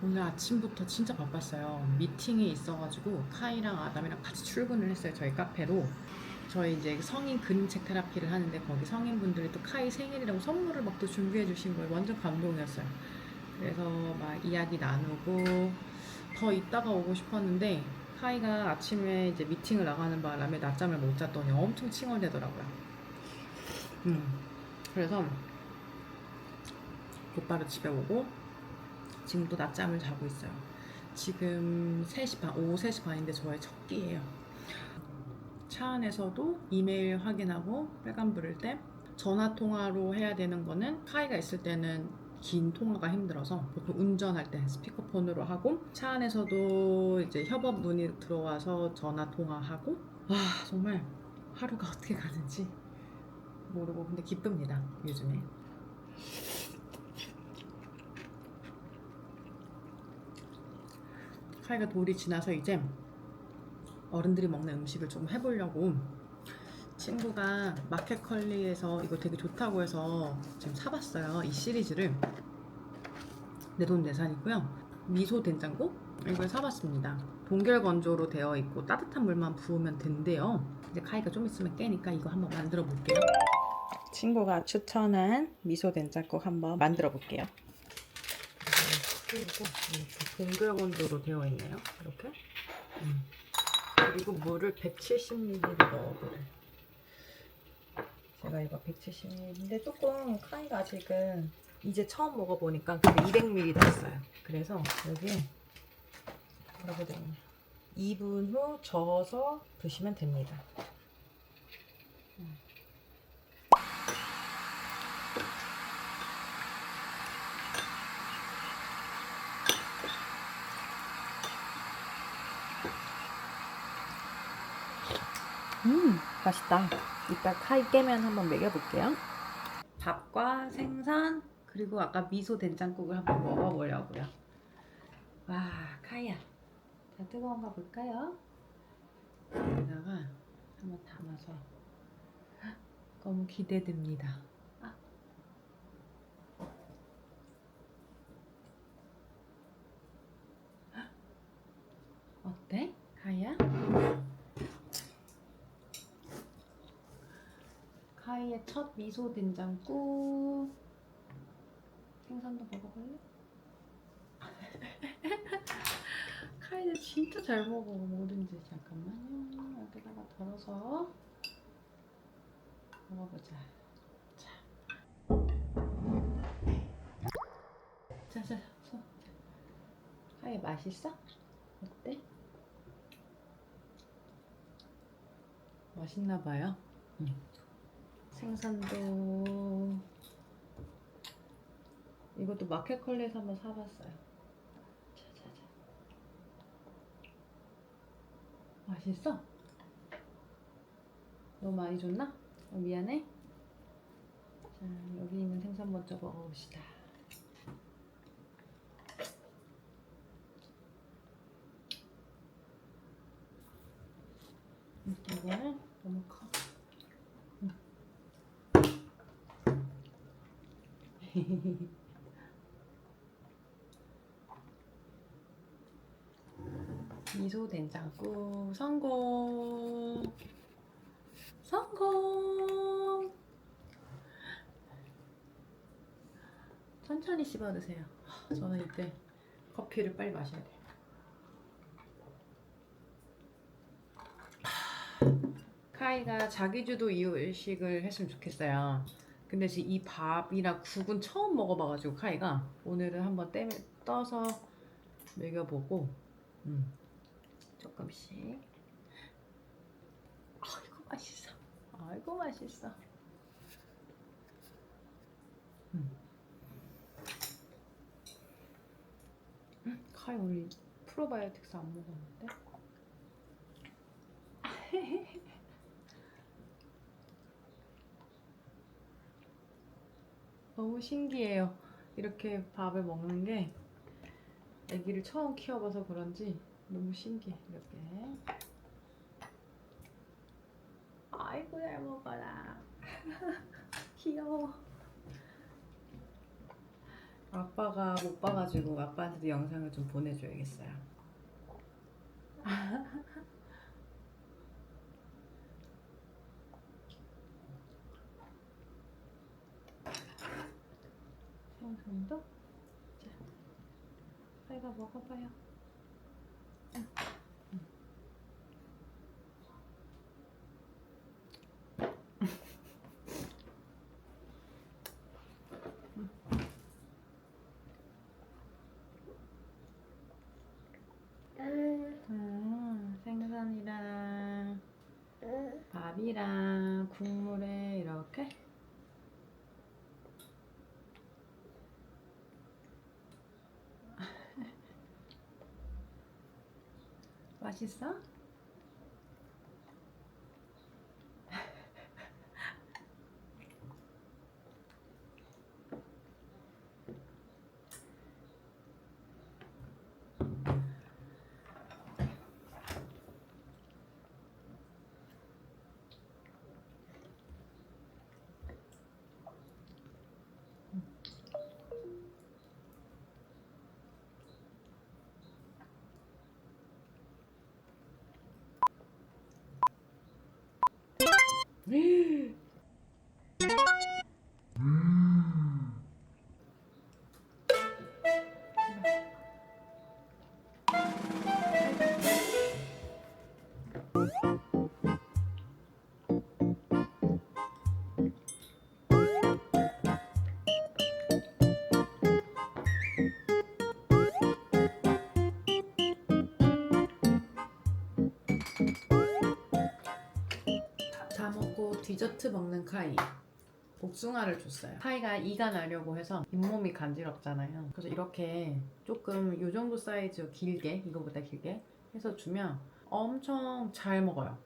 오늘 아침부터 진짜 바빴어요. 미팅이 있어가지고 카이랑 아담이랑 같이 출근을 했어요. 저희 카페로. 저희 이제 성인 그림책 테라피를 하는데 거기 성인분들이 또 카이 생일이라고 선물을 막 또 준비해 주신 거예요. 완전 감동이었어요. 그래서 막 이야기 나누고 더 있다가 오고 싶었는데 카이가 아침에 이제 미팅을 나가는 바람에 낮잠을 못 잤더니 엄청 칭얼대더라고요. 음. 그래서 곧바로 집에 오고 지금 또 낮잠을 자고 있어요. 지금 3시 반, 오후 3시 반인데 저의 첫 끼예요. 차 안에서도 이메일 확인하고 빨간 불을 때 전화 통화로 해야 되는 거는 카이가 있을 때는 긴 통화가 힘들어서 보통 운전할 때 스피커폰으로 하고 차 안에서도 이제 협업 문의 들어와서 전화 통화하고 와 정말 하루가 어떻게 가는지 모르고 근데 기쁩니다 요즘에 카이가 돌이 지나서 이제 어른들이 먹는 음식을 좀 해보려고 친구가 마켓컬리에서 이거 되게 좋다고 해서 지금 사봤어요. 이 시리즈를 내 돈 내산이고요. 미소 된장국 이걸 사봤습니다. 동결 건조로 되어 있고 따뜻한 물만 부으면 된대요. 이제 카이가 좀 있으면 깨니까 이거 한번 만들어 볼게요. 친구가 추천한 미소 된장국 한번 만들어 볼게요. 그리고 동결 건조로 되어 있네요. 이렇게. 음. 그리고 물을 170ml 넣어보래. 제가 이거 170ml인데 조금 카이가 아직은 이제 처음 먹어보니까 근데 200ml 됐어요. 그래서 여기에 뭐라고 되냐 2분 후 저어서 드시면 됩니다. 음. 음, 맛있다. 이따 카이 깨면 한번 먹여볼게요. 밥과 생선 그리고 아까 미소 된장국을 한번 먹어보려고요. 와, 카이야. 자, 뜨거운가 볼까요? 여기다가 한번 담아서 헉, 너무 기대됩니다. 아. 헉, 어때, 카이야? 카이의 첫 미소 된장국 생선도 먹어볼래? 카이는 진짜 잘 먹어 뭐든지 잠깐만요 여기다가 덜어서 먹어보자 자. 자자 손 카이 맛있어? 어때? 맛있나 봐요 응. 생선도 이것도 마켓컬리에서 한번 사봤어요. 자자자. 맛있어? 너무 많이 줬나? 어, 미안해. 자 여기 있는 생선 먼저 먹어봅시다. 음, 이거는 너무 커. 미소 된장국. 성공. 성공. 천천히 씹어 드세요. 하, 저는 이때 커피를 빨리 마셔야 돼요. 카이가 자기주도 이유식을 했으면 좋겠어요 근데 지금 이 밥이랑 국은 처음 먹어봐가지고 카이가 오늘은 한번 떼, 떠서 먹여보고 음, 조금씩. 아이고 맛있어. 아이고 맛있어. 음. 음, 카이 오늘 프로바이오틱스 안 먹었는데 너무 신기해요. 이렇게 밥을 먹는 게 아기를 처음 키워봐서 그런지 너무 신기해. 이렇게. 아이고 잘 먹어라. 귀여워. 아빠가 못 봐가지고 아빠한테도 영상을 좀 보내줘야겠어요. 생선도 자, 빨가 먹어봐요. 음, 생선이랑 밥이랑 국물에 이렇게 맛있어? 디저트 먹는 카이. 복숭아를 줬어요. 카이가 이가 나려고 해서 잇몸이 간지럽잖아요. 그래서 이렇게 조금 이 정도 사이즈 길게 이거보다 길게 해서 주면 엄청 잘 먹어요?